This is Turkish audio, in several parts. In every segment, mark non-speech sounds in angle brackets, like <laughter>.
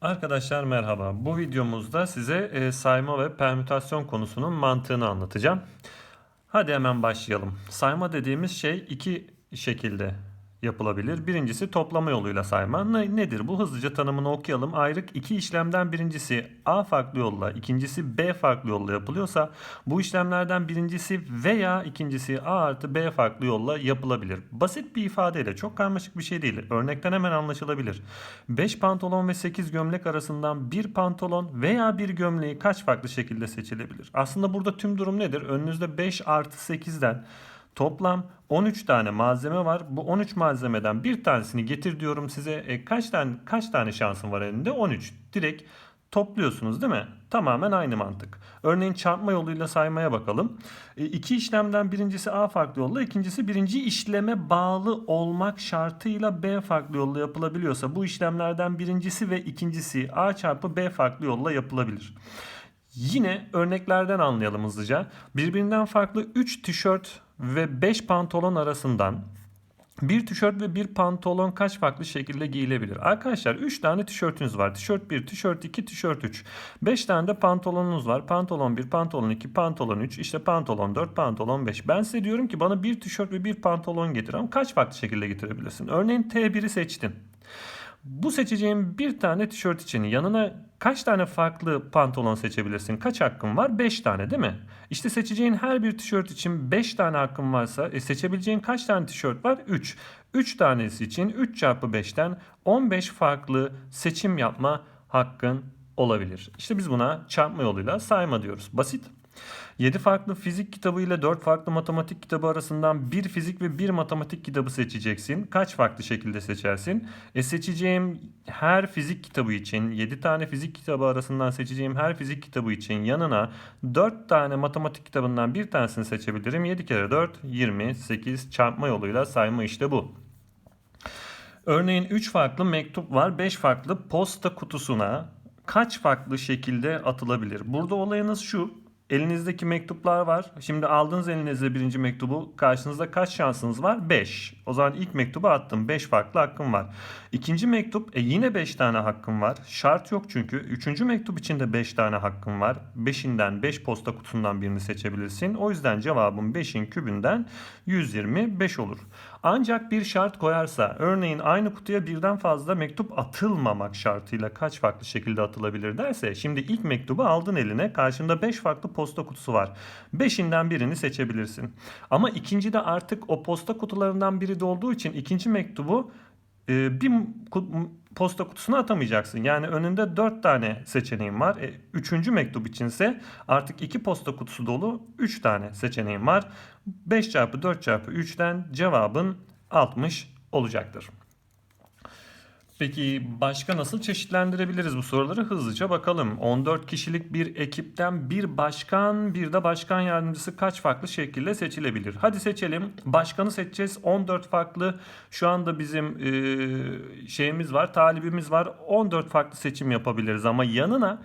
Arkadaşlar merhaba. Bu videomuzda size e, sayma ve permütasyon konusunun mantığını anlatacağım. Hadi hemen başlayalım. Sayma dediğimiz şey iki şekilde yapılabilir. Birincisi toplama yoluyla sayma. Ne, nedir bu? Hızlıca tanımını okuyalım. Ayrık iki işlemden birincisi A farklı yolla, ikincisi B farklı yolla yapılıyorsa bu işlemlerden birincisi veya ikincisi A artı B farklı yolla yapılabilir. Basit bir ifadeyle çok karmaşık bir şey değil. Örnekten hemen anlaşılabilir. 5 pantolon ve 8 gömlek arasından bir pantolon veya bir gömleği kaç farklı şekilde seçilebilir? Aslında burada tüm durum nedir? Önünüzde 5 artı 8'den Toplam 13 tane malzeme var. Bu 13 malzemeden bir tanesini getir diyorum size. E, kaç tane kaç tane şansın var elinde? 13. Direkt topluyorsunuz değil mi? Tamamen aynı mantık. Örneğin çarpma yoluyla saymaya bakalım. E, iki işlemden birincisi A farklı yolla, ikincisi birinci işleme bağlı olmak şartıyla B farklı yolla yapılabiliyorsa bu işlemlerden birincisi ve ikincisi A çarpı B farklı yolla yapılabilir. Yine örneklerden anlayalım hızlıca. Birbirinden farklı 3 tişört ve 5 pantolon arasından bir tişört ve bir pantolon kaç farklı şekilde giyilebilir? Arkadaşlar 3 tane tişörtünüz var. Tişört 1, tişört 2, tişört 3. 5 tane de pantolonunuz var. Pantolon 1, pantolon 2, pantolon 3, işte pantolon 4, pantolon 5. Ben size diyorum ki bana bir tişört ve bir pantolon getir ama kaç farklı şekilde getirebilirsin? Örneğin T1'i seçtin. Bu seçeceğim bir tane tişört için yanına kaç tane farklı pantolon seçebilirsin? Kaç hakkın var? 5 tane değil mi? İşte seçeceğin her bir tişört için 5 tane hakkın varsa e, seçebileceğin kaç tane tişört var? 3. 3 tanesi için 3 çarpı 5'ten 15 farklı seçim yapma hakkın olabilir. İşte biz buna çarpma yoluyla sayma diyoruz. Basit. 7 farklı fizik kitabı ile 4 farklı matematik kitabı arasından bir fizik ve bir matematik kitabı seçeceksin. Kaç farklı şekilde seçersin? E seçeceğim her fizik kitabı için 7 tane fizik kitabı arasından seçeceğim her fizik kitabı için yanına 4 tane matematik kitabından bir tanesini seçebilirim. 7 kere 4 28 çarpma yoluyla sayma işte bu. Örneğin 3 farklı mektup var 5 farklı posta kutusuna kaç farklı şekilde atılabilir? Burada olayınız şu. Elinizdeki mektuplar var. Şimdi aldınız elinize birinci mektubu. Karşınızda kaç şansınız var? 5. O zaman ilk mektubu attım. 5 farklı hakkım var. İkinci mektup e yine 5 tane hakkım var. Şart yok çünkü. Üçüncü mektup için de 5 tane hakkım var. 5'inden 5 posta kutusundan birini seçebilirsin. O yüzden cevabım 5'in kübünden 125 olur. Ancak bir şart koyarsa örneğin aynı kutuya birden fazla mektup atılmamak şartıyla kaç farklı şekilde atılabilir derse şimdi ilk mektubu aldın eline karşında 5 farklı posta kutusu var. 5'inden birini seçebilirsin. Ama ikinci de artık o posta kutularından biri de olduğu için ikinci mektubu e, bir posta kutusuna atamayacaksın. Yani önünde 4 tane seçeneğin var. E, üçüncü mektup içinse artık 2 posta kutusu dolu 3 tane seçeneğin var. 5 çarpı 4 çarpı 3'ten cevabın 60 olacaktır. Peki başka nasıl çeşitlendirebiliriz bu soruları hızlıca bakalım. 14 kişilik bir ekipten bir başkan bir de başkan yardımcısı kaç farklı şekilde seçilebilir? Hadi seçelim. Başkanı seçeceğiz. 14 farklı şu anda bizim e, şeyimiz var, talibimiz var. 14 farklı seçim yapabiliriz ama yanına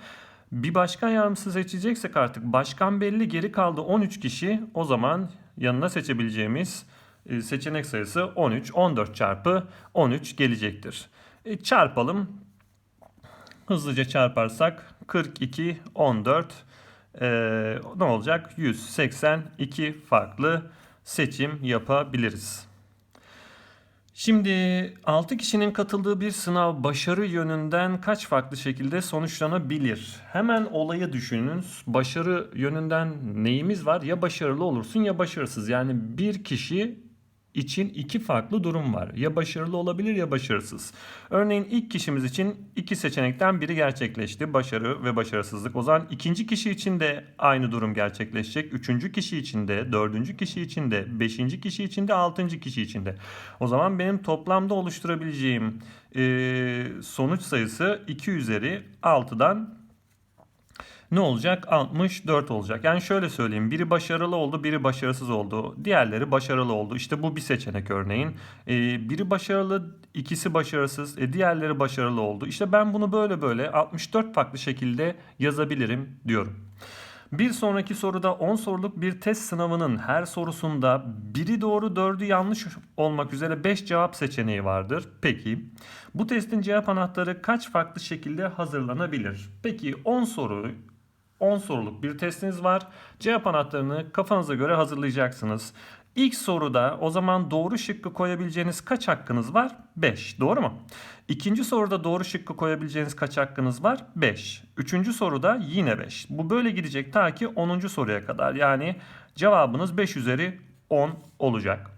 bir başkan yardımcısı seçeceksek artık başkan belli geri kaldı 13 kişi. O zaman yanına seçebileceğimiz e, seçenek sayısı 13. 14 çarpı 13 gelecektir. E, çarpalım. Hızlıca çarparsak 42, 14 e, ne olacak? 182 farklı seçim yapabiliriz. Şimdi 6 kişinin katıldığı bir sınav başarı yönünden kaç farklı şekilde sonuçlanabilir? Hemen olayı düşünün. Başarı yönünden neyimiz var? Ya başarılı olursun ya başarısız. Yani bir kişi için iki farklı durum var. Ya başarılı olabilir ya başarısız. Örneğin ilk kişimiz için iki seçenekten biri gerçekleşti. Başarı ve başarısızlık. O zaman ikinci kişi için de aynı durum gerçekleşecek. Üçüncü kişi için de, dördüncü kişi için de, beşinci kişi için de, altıncı kişi için de. O zaman benim toplamda oluşturabileceğim e, sonuç sayısı 2 üzeri 6'dan ne olacak? 64 olacak. Yani şöyle söyleyeyim. Biri başarılı oldu, biri başarısız oldu. Diğerleri başarılı oldu. İşte bu bir seçenek örneğin. Ee, biri başarılı, ikisi başarısız, e, diğerleri başarılı oldu. İşte ben bunu böyle böyle 64 farklı şekilde yazabilirim diyorum. Bir sonraki soruda 10 soruluk bir test sınavının her sorusunda biri doğru dördü yanlış olmak üzere 5 cevap seçeneği vardır. Peki bu testin cevap anahtarı kaç farklı şekilde hazırlanabilir? Peki 10 soru 10 soruluk bir testiniz var. Cevap anahtarını kafanıza göre hazırlayacaksınız. İlk soruda o zaman doğru şıkkı koyabileceğiniz kaç hakkınız var? 5. Doğru mu? İkinci soruda doğru şıkkı koyabileceğiniz kaç hakkınız var? 5. Üçüncü soruda yine 5. Bu böyle gidecek ta ki 10. soruya kadar. Yani cevabınız 5 üzeri 10 olacak.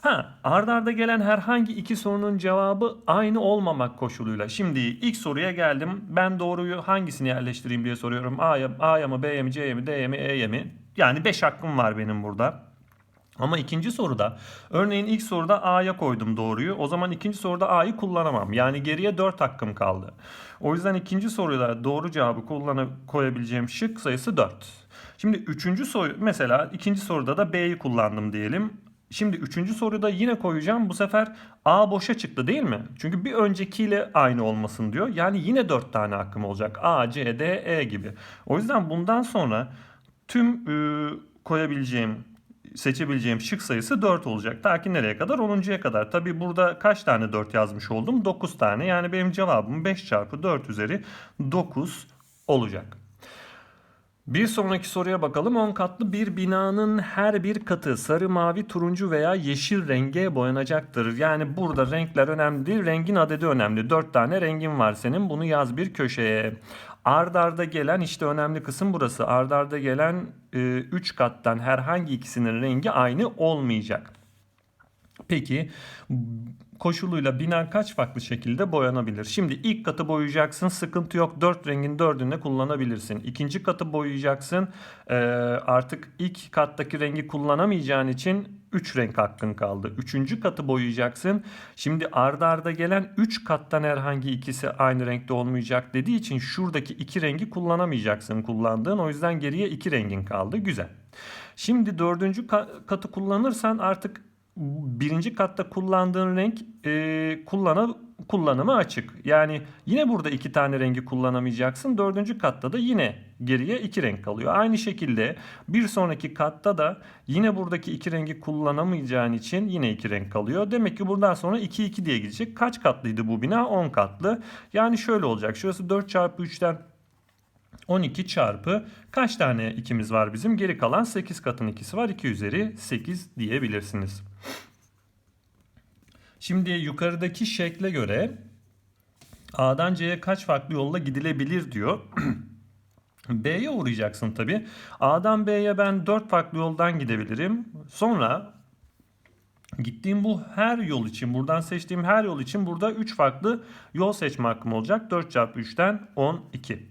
Ha, ardarda arda gelen herhangi iki sorunun cevabı aynı olmamak koşuluyla. Şimdi ilk soruya geldim. Ben doğruyu hangisini yerleştireyim diye soruyorum. A'ya, A'ya mı, B'ye mi, C'ye mi, D'ye mi, E'ye mi? Yani 5 hakkım var benim burada. Ama ikinci soruda örneğin ilk soruda A'ya koydum doğruyu. O zaman ikinci soruda A'yı kullanamam. Yani geriye 4 hakkım kaldı. O yüzden ikinci soruda doğru cevabı kullanıp koyabileceğim şık sayısı 4. Şimdi üçüncü soru mesela ikinci soruda da B'yi kullandım diyelim. Şimdi üçüncü soruda yine koyacağım. Bu sefer A boşa çıktı değil mi? Çünkü bir öncekiyle aynı olmasın diyor. Yani yine 4 tane hakkım olacak. A, C, D, E gibi. O yüzden bundan sonra tüm e, koyabileceğim seçebileceğim şık sayısı 4 olacak. Ta ki nereye kadar? 10'uncuya kadar. Tabi burada kaç tane 4 yazmış oldum? 9 tane. Yani benim cevabım 5 çarpı 4 üzeri 9 olacak. Bir sonraki soruya bakalım. 10 katlı bir binanın her bir katı sarı, mavi, turuncu veya yeşil renge boyanacaktır. Yani burada renkler önemli değil, rengin adedi önemli. 4 tane rengin var senin. Bunu yaz bir köşeye. Ard arda gelen işte önemli kısım burası. Ard arda gelen 3 e, kattan herhangi ikisinin rengi aynı olmayacak. Peki koşuluyla bina kaç farklı şekilde boyanabilir? Şimdi ilk katı boyayacaksın sıkıntı yok. Dört rengin dördünü kullanabilirsin. İkinci katı boyayacaksın ee, artık ilk kattaki rengi kullanamayacağın için 3 renk hakkın kaldı. Üçüncü katı boyayacaksın. Şimdi arda arda gelen 3 kattan herhangi ikisi aynı renkte olmayacak dediği için şuradaki iki rengi kullanamayacaksın kullandığın. O yüzden geriye iki rengin kaldı. Güzel. Şimdi dördüncü katı kullanırsan artık birinci katta kullandığın renk e, kullanı, kullanımı açık. Yani yine burada iki tane rengi kullanamayacaksın. Dördüncü katta da yine geriye iki renk kalıyor. Aynı şekilde bir sonraki katta da yine buradaki iki rengi kullanamayacağın için yine iki renk kalıyor. Demek ki buradan sonra 2 2 diye gidecek. Kaç katlıydı bu bina? 10 katlı. Yani şöyle olacak. Şurası 4 çarpı 3'ten 12 çarpı kaç tane ikimiz var bizim? Geri kalan 8 katın ikisi var. 2 üzeri 8 diyebilirsiniz. Şimdi yukarıdaki şekle göre A'dan C'ye kaç farklı yolla gidilebilir diyor. <clears throat> B'ye uğrayacaksın tabi. A'dan B'ye ben 4 farklı yoldan gidebilirim. Sonra gittiğim bu her yol için buradan seçtiğim her yol için burada 3 farklı yol seçme hakkım olacak. 4 çarpı 3'ten 12.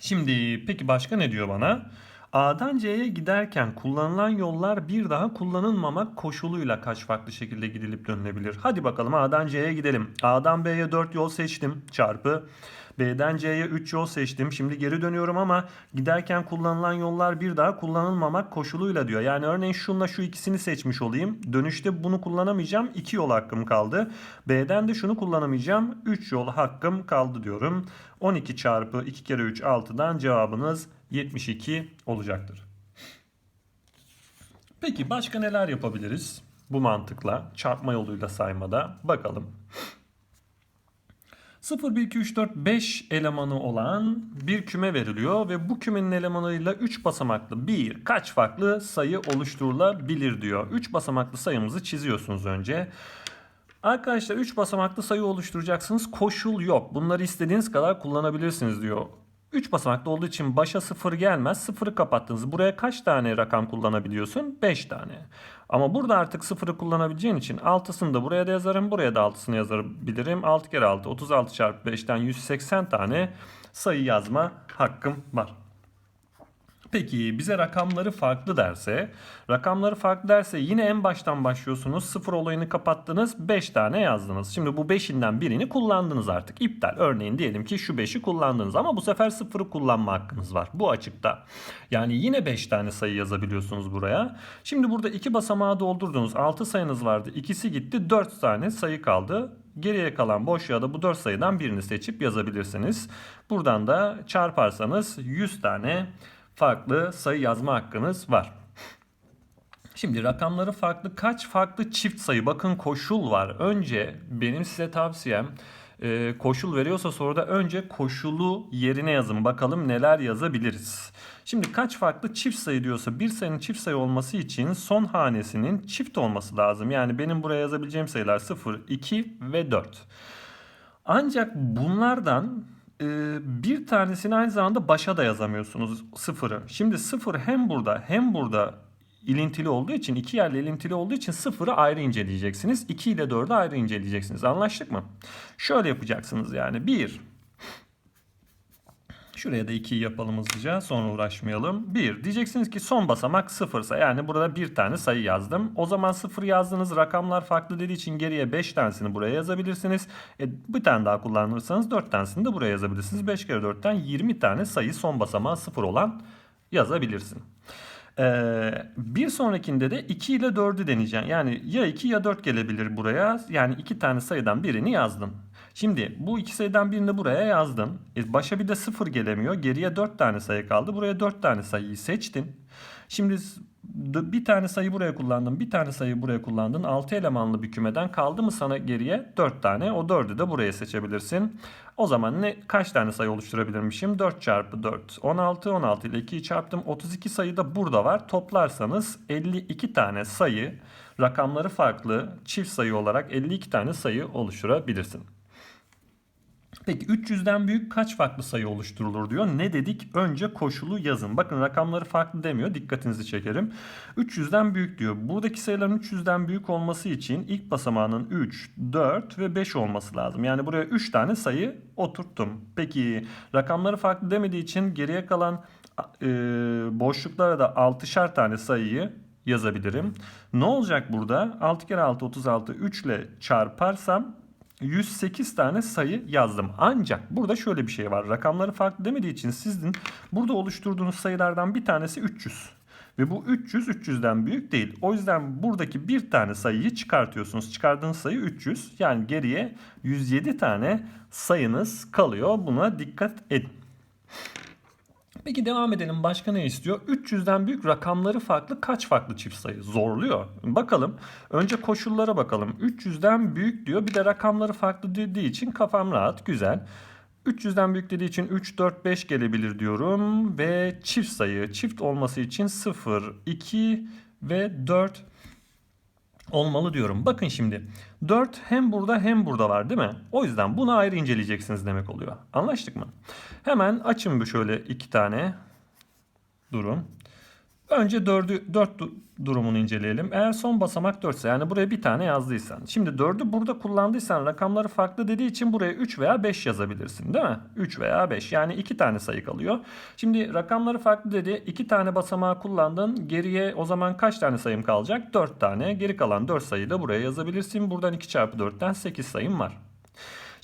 Şimdi peki başka ne diyor bana? A'dan C'ye giderken kullanılan yollar bir daha kullanılmamak koşuluyla kaç farklı şekilde gidilip dönülebilir? Hadi bakalım A'dan C'ye gidelim. A'dan B'ye 4 yol seçtim çarpı B'den C'ye 3 yol seçtim. Şimdi geri dönüyorum ama giderken kullanılan yollar bir daha kullanılmamak koşuluyla diyor. Yani örneğin şunla şu ikisini seçmiş olayım. Dönüşte bunu kullanamayacağım. 2 yol hakkım kaldı. B'den de şunu kullanamayacağım. 3 yol hakkım kaldı diyorum. 12 çarpı 2 kere 3 6'dan cevabınız 72 olacaktır. Peki başka neler yapabiliriz bu mantıkla çarpma yoluyla saymada bakalım. 0, 1, 2, 3, 4, 5 elemanı olan bir küme veriliyor ve bu kümenin elemanıyla 3 basamaklı bir kaç farklı sayı oluşturulabilir diyor. 3 basamaklı sayımızı çiziyorsunuz önce. Arkadaşlar 3 basamaklı sayı oluşturacaksınız. Koşul yok. Bunları istediğiniz kadar kullanabilirsiniz diyor. 3 basamaklı olduğu için başa 0 gelmez. 0'ı kapattınız. Buraya kaç tane rakam kullanabiliyorsun? 5 tane. Ama burada artık 0'ı kullanabileceğin için 6'sını da buraya da yazarım. Buraya da 6'sını yazabilirim. 6 kere 6 36 çarpı 5'ten 180 tane sayı yazma hakkım var. Peki bize rakamları farklı derse, rakamları farklı derse yine en baştan başlıyorsunuz. Sıfır olayını kapattınız, 5 tane yazdınız. Şimdi bu 5'inden birini kullandınız artık. İptal. Örneğin diyelim ki şu 5'i kullandınız ama bu sefer sıfırı kullanma hakkınız var. Bu açıkta. Yani yine 5 tane sayı yazabiliyorsunuz buraya. Şimdi burada iki basamağı doldurdunuz. 6 sayınız vardı. İkisi gitti. 4 tane sayı kaldı. Geriye kalan boşluğa da bu 4 sayıdan birini seçip yazabilirsiniz. Buradan da çarparsanız 100 tane farklı sayı yazma hakkınız var. Şimdi rakamları farklı kaç farklı çift sayı bakın koşul var. Önce benim size tavsiyem e, koşul veriyorsa soruda önce koşulu yerine yazın. Bakalım neler yazabiliriz. Şimdi kaç farklı çift sayı diyorsa bir sayının çift sayı olması için son hanesinin çift olması lazım. Yani benim buraya yazabileceğim sayılar 0, 2 ve 4. Ancak bunlardan bir tanesini aynı zamanda başa da yazamıyorsunuz sıfırı. Şimdi sıfır hem burada hem burada ilintili olduğu için iki yerle ilintili olduğu için sıfırı ayrı inceleyeceksiniz. 2 ile 4'ü ayrı inceleyeceksiniz. Anlaştık mı? Şöyle yapacaksınız yani. 1 Şuraya da 2'yi yapalım hızlıca sonra uğraşmayalım. 1 diyeceksiniz ki son basamak sıfırsa yani burada bir tane sayı yazdım. O zaman sıfır yazdığınız rakamlar farklı dediği için geriye 5 tanesini buraya yazabilirsiniz. E, bir tane daha kullanırsanız 4 tanesini de buraya yazabilirsiniz. 5 kere 4'ten 20 tane sayı son basamağı sıfır olan yazabilirsin. Ee, bir sonrakinde de 2 ile 4'ü deneyeceğim. Yani ya 2 ya 4 gelebilir buraya. Yani iki tane sayıdan birini yazdım. Şimdi bu iki sayıdan birini buraya yazdım. E, başa bir de 0 gelemiyor. Geriye 4 tane sayı kaldı. Buraya 4 tane sayıyı seçtin. Şimdi bir tane sayı buraya kullandın, bir tane sayı buraya kullandın. 6 elemanlı bir kümeden kaldı mı sana geriye 4 tane. O 4'ü de buraya seçebilirsin. O zaman ne kaç tane sayı oluşturabilirmişim? 4 çarpı 4 16 16 ile 2'yi çarptım. 32 sayı da burada var. Toplarsanız 52 tane sayı rakamları farklı çift sayı olarak 52 tane sayı oluşturabilirsin. Peki 300'den büyük kaç farklı sayı oluşturulur diyor. Ne dedik? Önce koşulu yazın. Bakın rakamları farklı demiyor. Dikkatinizi çekerim. 300'den büyük diyor. Buradaki sayıların 300'den büyük olması için ilk basamağının 3, 4 ve 5 olması lazım. Yani buraya 3 tane sayı oturttum. Peki rakamları farklı demediği için geriye kalan e, boşluklara da 6'şar tane sayıyı yazabilirim. Ne olacak burada? 6 kere 6 36 3 ile çarparsam 108 tane sayı yazdım. Ancak burada şöyle bir şey var. Rakamları farklı demediği için sizin burada oluşturduğunuz sayılardan bir tanesi 300. Ve bu 300 300'den büyük değil. O yüzden buradaki bir tane sayıyı çıkartıyorsunuz. Çıkardığınız sayı 300. Yani geriye 107 tane sayınız kalıyor. Buna dikkat edin. Peki devam edelim. Başka ne istiyor? 300'den büyük rakamları farklı kaç farklı çift sayı? Zorluyor. Bakalım. Önce koşullara bakalım. 300'den büyük diyor. Bir de rakamları farklı dediği için kafam rahat. Güzel. 300'den büyük dediği için 3, 4, 5 gelebilir diyorum. Ve çift sayı. Çift olması için 0, 2 ve 4 olmalı diyorum. Bakın şimdi 4 hem burada hem burada var değil mi? O yüzden bunu ayrı inceleyeceksiniz demek oluyor. Anlaştık mı? Hemen açın bir şöyle iki tane durum. Önce 4'ü 4 durumunu inceleyelim. Eğer son basamak 4 ise yani buraya bir tane yazdıysan. Şimdi 4'ü burada kullandıysan rakamları farklı dediği için buraya 3 veya 5 yazabilirsin değil mi? 3 veya 5 yani 2 tane sayı kalıyor. Şimdi rakamları farklı dedi. 2 tane basamağı kullandın. Geriye o zaman kaç tane sayım kalacak? 4 tane. Geri kalan 4 sayıyı da buraya yazabilirsin. Buradan 2 çarpı 4'ten 8 sayım var.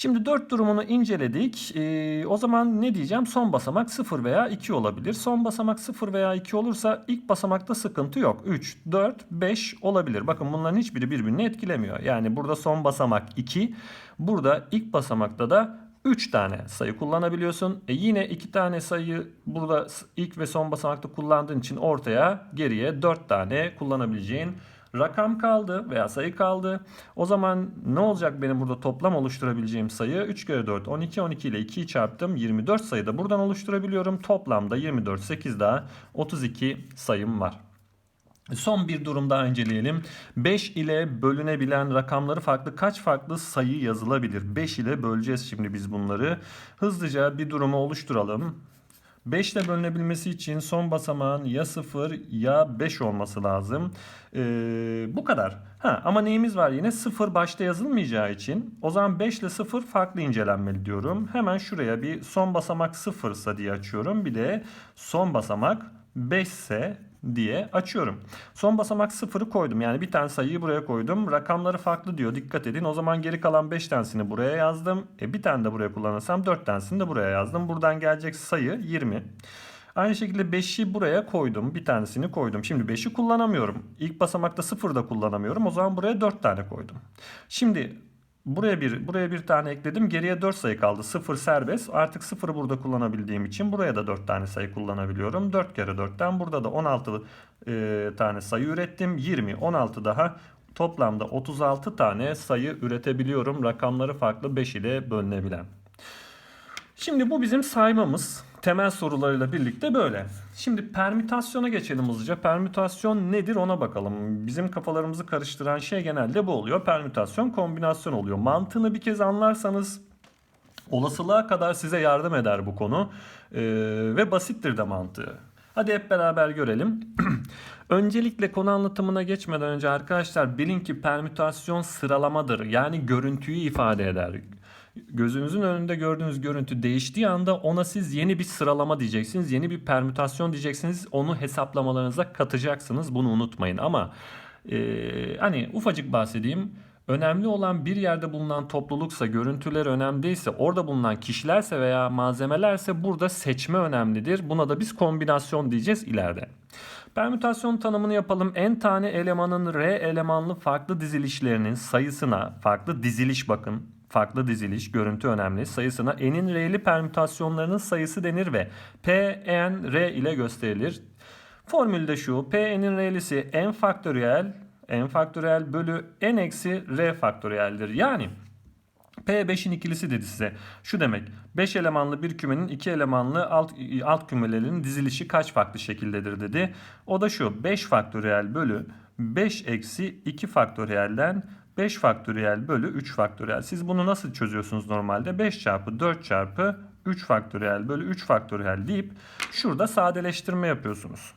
Şimdi 4 durumunu inceledik. Ee, o zaman ne diyeceğim? Son basamak 0 veya 2 olabilir. Son basamak 0 veya 2 olursa ilk basamakta sıkıntı yok. 3, 4, 5 olabilir. Bakın bunların hiçbiri birbirini etkilemiyor. Yani burada son basamak 2. Burada ilk basamakta da 3 tane sayı kullanabiliyorsun. E yine 2 tane sayı burada ilk ve son basamakta kullandığın için ortaya geriye 4 tane kullanabileceğin rakam kaldı veya sayı kaldı. O zaman ne olacak benim burada toplam oluşturabileceğim sayı? 3 kere 4 12 12 ile 2'yi çarptım. 24 sayı da buradan oluşturabiliyorum. Toplamda 24 8 daha 32 sayım var. Son bir durum daha inceleyelim. 5 ile bölünebilen rakamları farklı kaç farklı sayı yazılabilir? 5 ile böleceğiz şimdi biz bunları. Hızlıca bir durumu oluşturalım. 5 ile bölünebilmesi için son basamağın ya 0 ya 5 olması lazım. Ee, bu kadar. Ha, ama neyimiz var yine? 0 başta yazılmayacağı için. O zaman 5 ile 0 farklı incelenmeli diyorum. Hemen şuraya bir son basamak 0 ise diye açıyorum. Bir de son basamak 5 ise diye açıyorum. Son basamak sıfırı koydum. Yani bir tane sayıyı buraya koydum. Rakamları farklı diyor. Dikkat edin. O zaman geri kalan 5 tanesini buraya yazdım. E bir tane de buraya kullanırsam 4 tanesini de buraya yazdım. Buradan gelecek sayı 20. Aynı şekilde 5'i buraya koydum. Bir tanesini koydum. Şimdi 5'i kullanamıyorum. İlk basamakta 0 da kullanamıyorum. O zaman buraya 4 tane koydum. Şimdi Buraya bir buraya bir tane ekledim. Geriye 4 sayı kaldı. 0 serbest. Artık 0'ı burada kullanabildiğim için buraya da 4 tane sayı kullanabiliyorum. 4 kere 4'ten burada da 16 e, tane sayı ürettim. 20, 16 daha toplamda 36 tane sayı üretebiliyorum. Rakamları farklı 5 ile bölünebilen. Şimdi bu bizim saymamız. Temel sorularıyla birlikte böyle. Şimdi permütasyona geçelim hızlıca. Permütasyon nedir ona bakalım. Bizim kafalarımızı karıştıran şey genelde bu oluyor. Permütasyon kombinasyon oluyor. Mantığını bir kez anlarsanız olasılığa kadar size yardım eder bu konu. Ee, ve basittir de mantığı. Hadi hep beraber görelim. <clears throat> Öncelikle konu anlatımına geçmeden önce arkadaşlar bilin ki permütasyon sıralamadır. Yani görüntüyü ifade eder. Gözünüzün önünde gördüğünüz görüntü değiştiği anda ona siz yeni bir sıralama diyeceksiniz. Yeni bir permütasyon diyeceksiniz. Onu hesaplamalarınıza katacaksınız. Bunu unutmayın ama e, hani ufacık bahsedeyim. Önemli olan bir yerde bulunan topluluksa, görüntüler önemli değilse, orada bulunan kişilerse veya malzemelerse burada seçme önemlidir. Buna da biz kombinasyon diyeceğiz ileride. Permütasyon tanımını yapalım. En tane elemanın R elemanlı farklı dizilişlerinin sayısına, farklı diziliş bakın, farklı diziliş, görüntü önemli. Sayısına n'in r'li permütasyonlarının sayısı denir ve p, n, r ile gösterilir. Formülde şu, p n'in r'lisi n faktöriyel, n faktöriyel bölü n eksi r faktöriyeldir. Yani P5'in ikilisi dedi size. Şu demek 5 elemanlı bir kümenin 2 elemanlı alt, alt kümelerinin dizilişi kaç farklı şekildedir dedi. O da şu 5 faktöriyel bölü 5 eksi 2 faktöriyelden 5 faktöriyel bölü 3 faktöriyel. Siz bunu nasıl çözüyorsunuz normalde? 5 çarpı 4 çarpı 3 faktöriyel bölü 3 faktöriyel deyip şurada sadeleştirme yapıyorsunuz.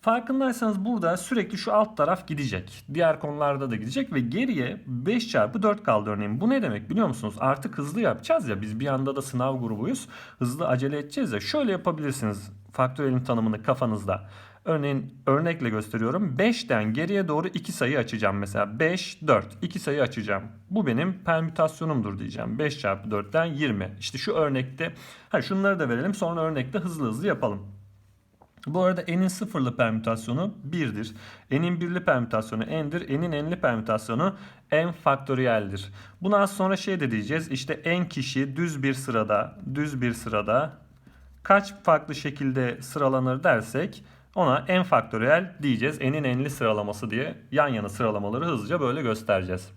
Farkındaysanız burada sürekli şu alt taraf gidecek. Diğer konularda da gidecek ve geriye 5 çarpı 4 kaldı örneğin. Bu ne demek biliyor musunuz? Artık hızlı yapacağız ya biz bir anda da sınav grubuyuz. Hızlı acele edeceğiz ya. Şöyle yapabilirsiniz faktörelin tanımını kafanızda. Örneğin örnekle gösteriyorum. 5'ten geriye doğru 2 sayı açacağım mesela. 5, 4. 2 sayı açacağım. Bu benim permütasyonumdur diyeceğim. 5 çarpı 4'ten 20. İşte şu örnekte. Ha şunları da verelim sonra örnekte hızlı hızlı yapalım. Bu arada n'in sıfırlı permütasyonu 1'dir. N'in birli permütasyonu n'dir. N'in n'li permütasyonu n faktöriyeldir. Buna az sonra şey de diyeceğiz. İşte n kişi düz bir sırada, düz bir sırada kaç farklı şekilde sıralanır dersek ona n faktöriyel diyeceğiz. N'in n'li sıralaması diye yan yana sıralamaları hızlıca böyle göstereceğiz.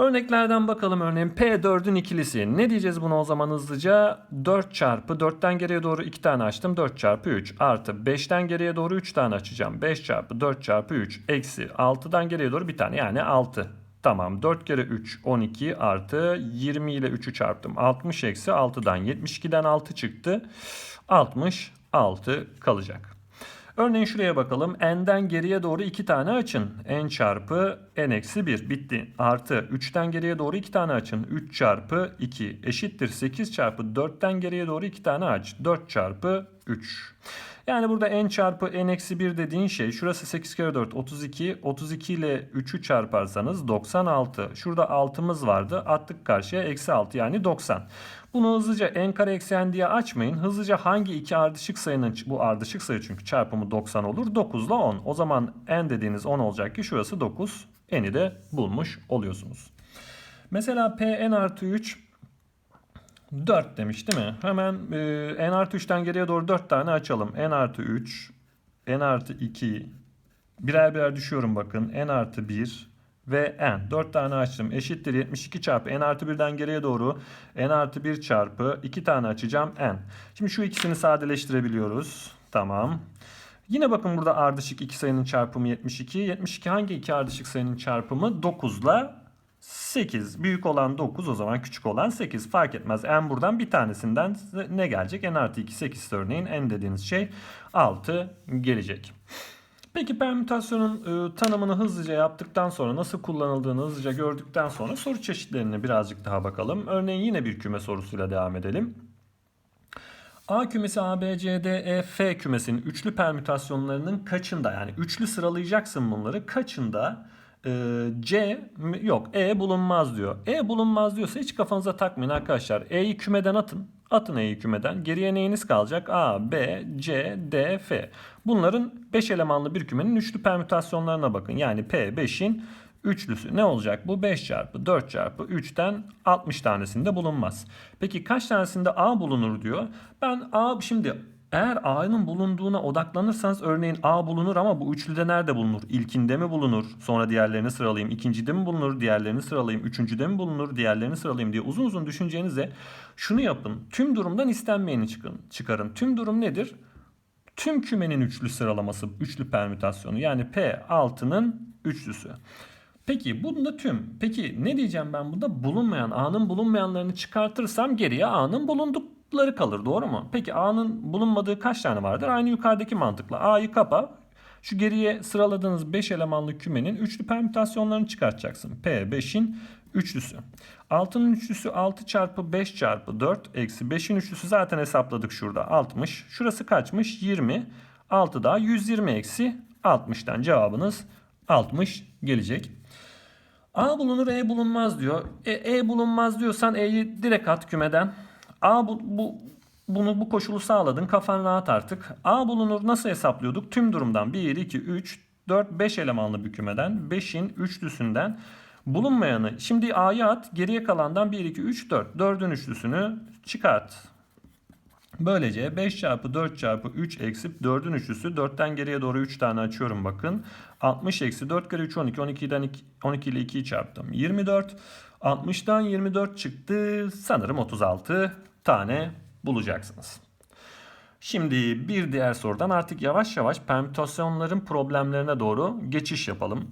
Örneklerden bakalım örneğin P4'ün ikilisi. Ne diyeceğiz buna o zaman hızlıca? 4 çarpı 4'ten geriye doğru 2 tane açtım. 4 çarpı 3 artı 5'ten geriye doğru 3 tane açacağım. 5 çarpı 4 çarpı 3 eksi 6'dan geriye doğru bir tane yani 6. Tamam 4 kere 3 12 artı 20 ile 3'ü çarptım. 60 eksi 6'dan 72'den 6 çıktı. 66 kalacak. Örneğin şuraya bakalım. n'den geriye doğru 2 tane açın. n çarpı n eksi 1 bitti. Artı 3'ten geriye doğru 2 tane açın. 3 çarpı 2 eşittir 8 çarpı 4'ten geriye doğru 2 tane aç. 4 çarpı 3. Yani burada n çarpı n eksi 1 dediğin şey şurası 8 kere 4 32. 32 ile 3'ü çarparsanız 96. Şurada 6'mız vardı. Attık karşıya eksi 6 yani 90. Bunu hızlıca n kare eksi n diye açmayın. Hızlıca hangi iki ardışık sayının bu ardışık sayı çünkü çarpımı 90 olur. 9 ile 10. O zaman n dediğiniz 10 olacak ki şurası 9. n'i de bulmuş oluyorsunuz. Mesela p n artı 3 4 demiş değil mi? Hemen e, n artı 3'ten geriye doğru 4 tane açalım. n artı 3, n artı 2, birer birer düşüyorum bakın. n artı 1 ve n. 4 tane açtım. Eşittir 72 çarpı n artı 1'den geriye doğru n artı 1 çarpı 2 tane açacağım n. Şimdi şu ikisini sadeleştirebiliyoruz. Tamam. Yine bakın burada ardışık iki sayının çarpımı 72. 72 hangi iki ardışık sayının çarpımı? 9 ile 8. Büyük olan 9 o zaman küçük olan 8. Fark etmez. n buradan bir tanesinden ne gelecek? n artı 2 8 örneğin n dediğiniz şey 6 gelecek. Peki permütasyonun e, tanımını hızlıca yaptıktan sonra nasıl kullanıldığını hızlıca gördükten sonra soru çeşitlerine birazcık daha bakalım. Örneğin yine bir küme sorusuyla devam edelim. A kümesi A, B, C, D, E, F kümesinin üçlü permütasyonlarının kaçında yani üçlü sıralayacaksın bunları kaçında C yok E bulunmaz diyor. E bulunmaz diyorsa hiç kafanıza takmayın arkadaşlar. E'yi kümeden atın. Atın E'yi kümeden. Geriye neyiniz kalacak? A, B, C, D, F. Bunların 5 elemanlı bir kümenin üçlü permütasyonlarına bakın. Yani P5'in üçlüsü ne olacak? Bu 5 çarpı 4 çarpı 3'ten 60 tanesinde bulunmaz. Peki kaç tanesinde A bulunur diyor. Ben A şimdi eğer A'nın bulunduğuna odaklanırsanız örneğin A bulunur ama bu üçlüde nerede bulunur? İlkinde mi bulunur? Sonra diğerlerini sıralayayım. İkincide mi bulunur? Diğerlerini sıralayayım. Üçüncüde mi bulunur? Diğerlerini sıralayayım diye uzun uzun düşüneceğinize şunu yapın. Tüm durumdan istenmeyeni çıkın, çıkarın. Tüm durum nedir? Tüm kümenin üçlü sıralaması, üçlü permütasyonu. Yani P6'nın üçlüsü. Peki bunda tüm. Peki ne diyeceğim ben burada? Bulunmayan, A'nın bulunmayanlarını çıkartırsam geriye A'nın bulundukları kalır. Doğru mu? Peki A'nın bulunmadığı kaç tane vardır? Aynı yukarıdaki mantıkla. A'yı kapa. Şu geriye sıraladığınız 5 elemanlı kümenin üçlü permütasyonlarını çıkartacaksın. P5'in üçlüsü. 6'nın üçlüsü 6 çarpı 5 çarpı 4 eksi 5'in üçlüsü zaten hesapladık şurada 60. Şurası kaçmış? 20. 6 daha 120 eksi 60'tan cevabınız 60 gelecek. A bulunur E bulunmaz diyor. E, e bulunmaz diyorsan E'yi direkt at kümeden. A bu, bu bunu bu koşulu sağladın. Kafan rahat artık. A bulunur nasıl hesaplıyorduk? Tüm durumdan 1, 2, 3, 4, 5 elemanlı bir kümeden 5'in üçlüsünden bulunmayanı şimdi A'ya at. Geriye kalandan 1, 2, 3, 4. 4'ün üçlüsünü çıkart. Böylece 5 çarpı 4 çarpı 3 eksi 4'ün üçlüsü 4'ten geriye doğru 3 tane açıyorum bakın. 60 eksi 4 kere 3 12 12'den 2, 12 ile 2'yi çarptım. 24 60'tan 24 çıktı sanırım 36 tane bulacaksınız. Şimdi bir diğer sorudan artık yavaş yavaş permütasyonların problemlerine doğru geçiş yapalım.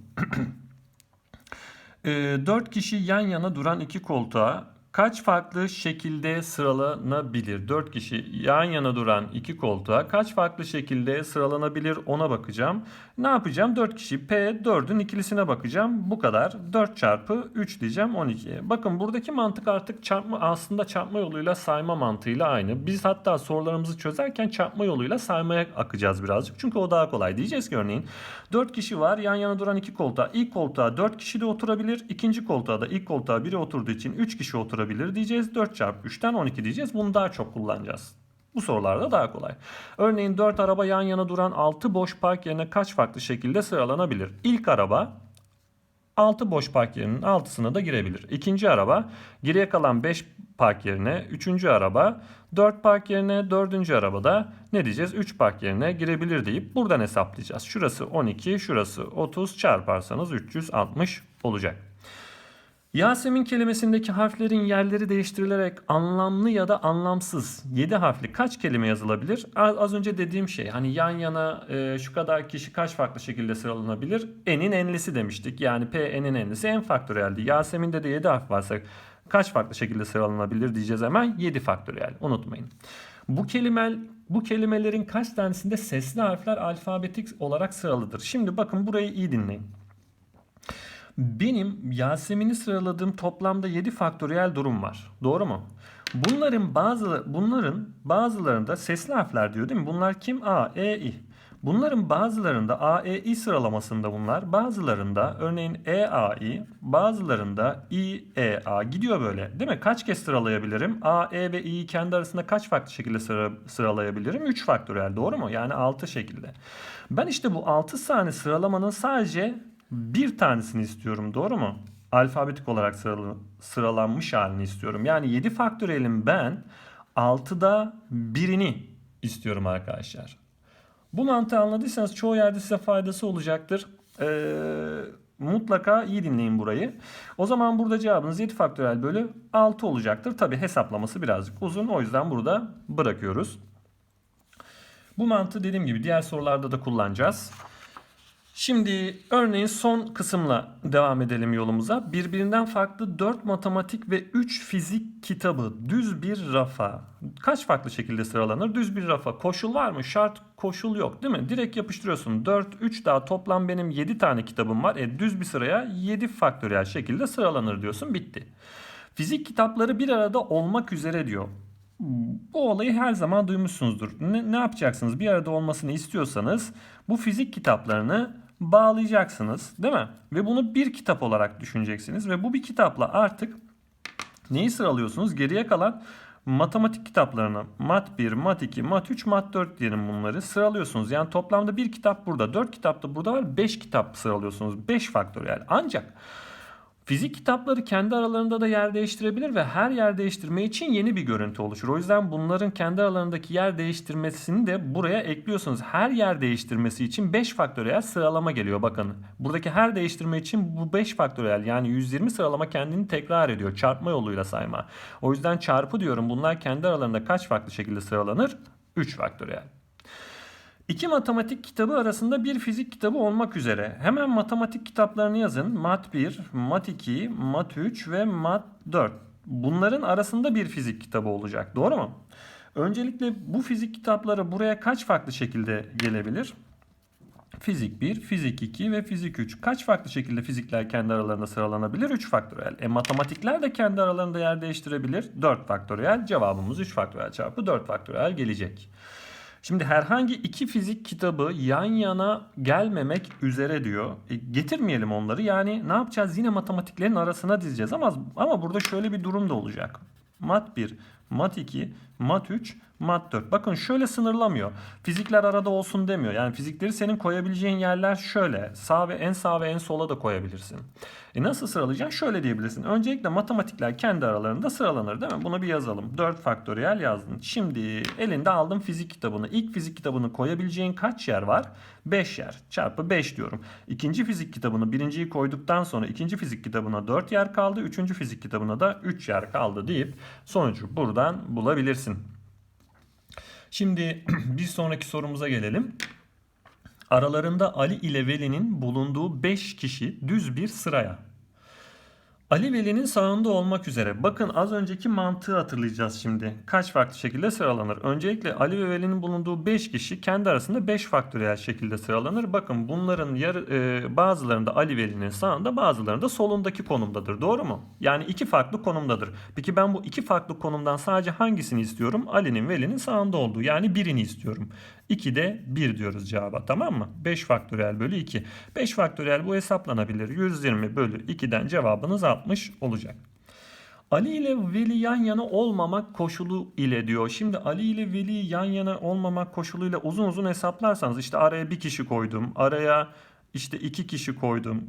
<clears throat> 4 kişi yan yana duran iki koltuğa kaç farklı şekilde sıralanabilir? 4 kişi yan yana duran iki koltuğa kaç farklı şekilde sıralanabilir ona bakacağım. Ne yapacağım? 4 kişi P 4'ün ikilisine bakacağım. Bu kadar. 4 çarpı 3 diyeceğim 12. Bakın buradaki mantık artık çarpma aslında çarpma yoluyla sayma mantığıyla aynı. Biz hatta sorularımızı çözerken çarpma yoluyla saymaya akacağız birazcık. Çünkü o daha kolay. Diyeceğiz ki örneğin 4 kişi var yan yana duran iki koltuğa. İlk koltuğa 4 kişi de oturabilir. ikinci koltuğa da ilk koltuğa biri oturduğu için 3 kişi oturabilir diyeceğiz. 4 çarpı 3'ten 12 diyeceğiz. Bunu daha çok kullanacağız. Bu sorularda daha kolay. Örneğin 4 araba yan yana duran 6 boş park yerine kaç farklı şekilde sıralanabilir? İlk araba 6 boş park yerinin 6'sına da girebilir. İkinci araba geriye kalan 5 park yerine, üçüncü araba 4 park yerine, dördüncü arabada ne diyeceğiz? 3 park yerine girebilir deyip buradan hesaplayacağız. Şurası 12, şurası 30 çarparsanız 360 olacak. Yasemin kelimesindeki harflerin yerleri değiştirilerek anlamlı ya da anlamsız 7 harfli kaç kelime yazılabilir? Az, önce dediğim şey hani yan yana e, şu kadar kişi kaç farklı şekilde sıralanabilir? N'in enlisi demiştik. Yani P n'in enlisi en faktöriyeldi. Yasemin'de de 7 harf varsa kaç farklı şekilde sıralanabilir diyeceğiz hemen 7 faktöriyel unutmayın. Bu kelime bu kelimelerin kaç tanesinde sesli harfler alfabetik olarak sıralıdır? Şimdi bakın burayı iyi dinleyin. Benim Yasemin'i sıraladığım toplamda 7 faktöriyel durum var. Doğru mu? Bunların bazı bunların bazılarında sesli harfler diyor değil mi? Bunlar kim? A, E, I. Bunların bazılarında A, E, I sıralamasında bunlar. Bazılarında örneğin E, A, I, bazılarında I, E, A gidiyor böyle. Değil mi? Kaç kez sıralayabilirim? A, E ve I'yi kendi arasında kaç farklı şekilde sıra, sıralayabilirim? 3 faktöriyel doğru mu? Yani 6 şekilde. Ben işte bu 6 tane sıralamanın sadece bir tanesini istiyorum doğru mu? Alfabetik olarak sıralı, sıralanmış halini istiyorum. Yani 7 faktöriyelin ben 6'da birini istiyorum arkadaşlar. Bu mantığı anladıysanız çoğu yerde size faydası olacaktır. Ee, mutlaka iyi dinleyin burayı. O zaman burada cevabınız 7 faktöriyel bölü 6 olacaktır. Tabi hesaplaması birazcık uzun o yüzden burada bırakıyoruz. Bu mantığı dediğim gibi diğer sorularda da kullanacağız. Şimdi örneğin son kısımla devam edelim yolumuza. Birbirinden farklı 4 matematik ve 3 fizik kitabı düz bir rafa. Kaç farklı şekilde sıralanır? Düz bir rafa. Koşul var mı? Şart koşul yok değil mi? Direkt yapıştırıyorsun. 4, 3 daha toplam benim 7 tane kitabım var. E, düz bir sıraya 7 faktöriyel şekilde sıralanır diyorsun. Bitti. Fizik kitapları bir arada olmak üzere diyor. Bu olayı her zaman duymuşsunuzdur. Ne, ne yapacaksınız? Bir arada olmasını istiyorsanız bu fizik kitaplarını bağlayacaksınız değil mi? Ve bunu bir kitap olarak düşüneceksiniz ve bu bir kitapla artık Neyi sıralıyorsunuz? Geriye kalan matematik kitaplarını mat 1, mat 2, mat 3, mat 4 diyelim bunları sıralıyorsunuz. Yani toplamda bir kitap burada, 4 kitap da burada var, 5 kitap sıralıyorsunuz. 5 faktöriyel. Ancak Fizik kitapları kendi aralarında da yer değiştirebilir ve her yer değiştirme için yeni bir görüntü oluşur. O yüzden bunların kendi aralarındaki yer değiştirmesini de buraya ekliyorsunuz. Her yer değiştirmesi için 5 faktöriyel sıralama geliyor. Bakın buradaki her değiştirme için bu 5 faktöriyel yani 120 sıralama kendini tekrar ediyor. Çarpma yoluyla sayma. O yüzden çarpı diyorum. Bunlar kendi aralarında kaç farklı şekilde sıralanır? 3 faktöriyel. İki matematik kitabı arasında bir fizik kitabı olmak üzere. Hemen matematik kitaplarını yazın. Mat 1, Mat 2, Mat 3 ve Mat 4. Bunların arasında bir fizik kitabı olacak. Doğru mu? Öncelikle bu fizik kitapları buraya kaç farklı şekilde gelebilir? Fizik 1, fizik 2 ve fizik 3. Kaç farklı şekilde fizikler kendi aralarında sıralanabilir? 3 faktöriyel. E matematikler de kendi aralarında yer değiştirebilir. 4 faktöriyel. Cevabımız 3 faktöriyel çarpı 4 faktöriyel gelecek. Şimdi herhangi iki fizik kitabı yan yana gelmemek üzere diyor. E, getirmeyelim onları. Yani ne yapacağız? Yine matematiklerin arasına dizeceğiz ama ama burada şöyle bir durum da olacak. Mat 1, mat 2, mat 3, mat 4. Bakın şöyle sınırlamıyor. Fizikler arada olsun demiyor. Yani fizikleri senin koyabileceğin yerler şöyle. Sağ ve en sağ ve en sola da koyabilirsin. E nasıl sıralayacaksın? Şöyle diyebilirsin. Öncelikle matematikler kendi aralarında sıralanır değil mi? Bunu bir yazalım. 4 faktöriyel yazdın. Şimdi elinde aldın fizik kitabını. İlk fizik kitabını koyabileceğin kaç yer var? 5 yer. Çarpı 5 diyorum. İkinci fizik kitabını birinciyi koyduktan sonra ikinci fizik kitabına 4 yer kaldı. Üçüncü fizik kitabına da 3 yer kaldı deyip sonucu buradan bulabilirsin. Şimdi <clears throat> bir sonraki sorumuza gelelim. Aralarında Ali ile Veli'nin bulunduğu 5 kişi düz bir sıraya Ali Veli'nin sağında olmak üzere. Bakın az önceki mantığı hatırlayacağız şimdi. Kaç farklı şekilde sıralanır? Öncelikle Ali ve Veli'nin bulunduğu 5 kişi kendi arasında 5 faktöriyel şekilde sıralanır. Bakın bunların yarı, e, bazılarında Ali Veli'nin sağında bazılarında solundaki konumdadır. Doğru mu? Yani iki farklı konumdadır. Peki ben bu iki farklı konumdan sadece hangisini istiyorum? Ali'nin Veli'nin sağında olduğu yani birini istiyorum. 2 de 1 diyoruz cevaba tamam mı? 5 faktöriyel bölü 2. 5 faktöriyel bu hesaplanabilir. 120 bölü 2'den cevabınız 60 olacak. Ali ile Veli yan yana olmamak koşulu ile diyor. Şimdi Ali ile Veli yan yana olmamak koşuluyla uzun uzun hesaplarsanız işte araya bir kişi koydum. Araya işte iki kişi koydum.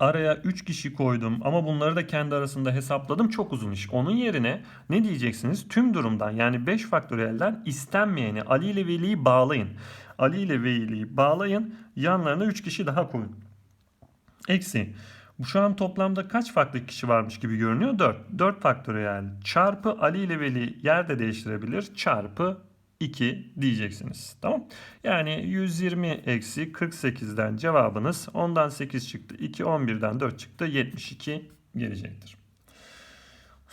Araya 3 kişi koydum ama bunları da kendi arasında hesapladım. Çok uzun iş. Onun yerine ne diyeceksiniz? Tüm durumdan yani 5 faktöriyelden istenmeyeni Ali ile Veli'yi bağlayın. Ali ile Veli'yi bağlayın. Yanlarına 3 kişi daha koyun. Eksi. Bu şu an toplamda kaç farklı kişi varmış gibi görünüyor? 4. 4 faktöriyel çarpı Ali ile Veli yerde değiştirebilir. Çarpı 2 diyeceksiniz. Tamam. Yani 120 eksi 48'den cevabınız 10'dan 8 çıktı. 2 11'den 4 çıktı. 72 gelecektir.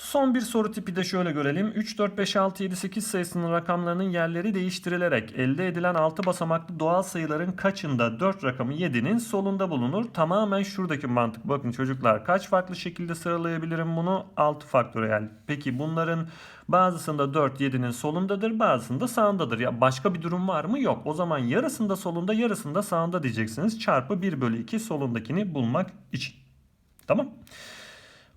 Son bir soru tipi de şöyle görelim. 3, 4, 5, 6, 7, 8 sayısının rakamlarının yerleri değiştirilerek elde edilen 6 basamaklı doğal sayıların kaçında 4 rakamı 7'nin solunda bulunur? Tamamen şuradaki mantık. Bakın çocuklar kaç farklı şekilde sıralayabilirim bunu? 6 faktöriyel. Peki bunların bazısında 4 7'nin solundadır bazısında sağındadır. Ya başka bir durum var mı? Yok. O zaman yarısında solunda yarısında sağında diyeceksiniz. Çarpı 1 bölü 2 solundakini bulmak için. Tamam.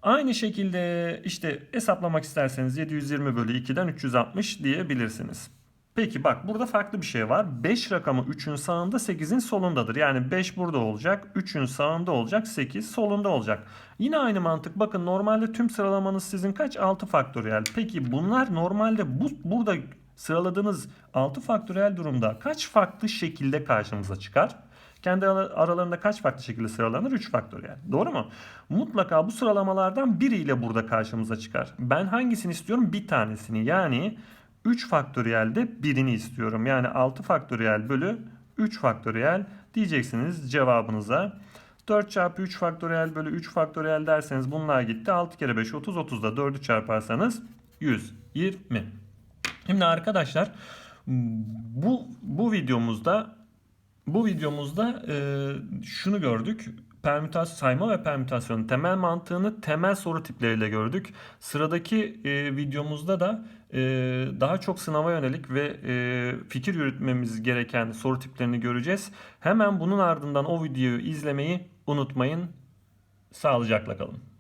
Aynı şekilde işte hesaplamak isterseniz 720 bölü 2'den 360 diyebilirsiniz. Peki bak burada farklı bir şey var. 5 rakamı 3'ün sağında 8'in solundadır. Yani 5 burada olacak. 3'ün sağında olacak. 8 solunda olacak. Yine aynı mantık. Bakın normalde tüm sıralamanız sizin kaç? 6 faktöriyel. Peki bunlar normalde bu burada sıraladığınız 6 faktöriyel durumda kaç farklı şekilde karşımıza çıkar? Kendi aralarında kaç farklı şekilde sıralanır? 3 faktöriyel. Doğru mu? Mutlaka bu sıralamalardan biriyle burada karşımıza çıkar. Ben hangisini istiyorum? Bir tanesini. Yani 3 faktöriyelde birini istiyorum. Yani 6 faktöriyel bölü 3 faktöriyel diyeceksiniz cevabınıza. 4 çarpı 3 faktöriyel bölü 3 faktöriyel derseniz bunlar gitti. 6 kere 5 30 30 da 4'ü çarparsanız 120. Şimdi arkadaşlar bu bu videomuzda bu videomuzda e, şunu gördük. Permütasyon sayma ve permütasyonun temel mantığını temel soru tipleriyle gördük. Sıradaki e, videomuzda da e, daha çok sınava yönelik ve e, fikir yürütmemiz gereken soru tiplerini göreceğiz. Hemen bunun ardından o videoyu izlemeyi unutmayın. Sağlıcakla kalın.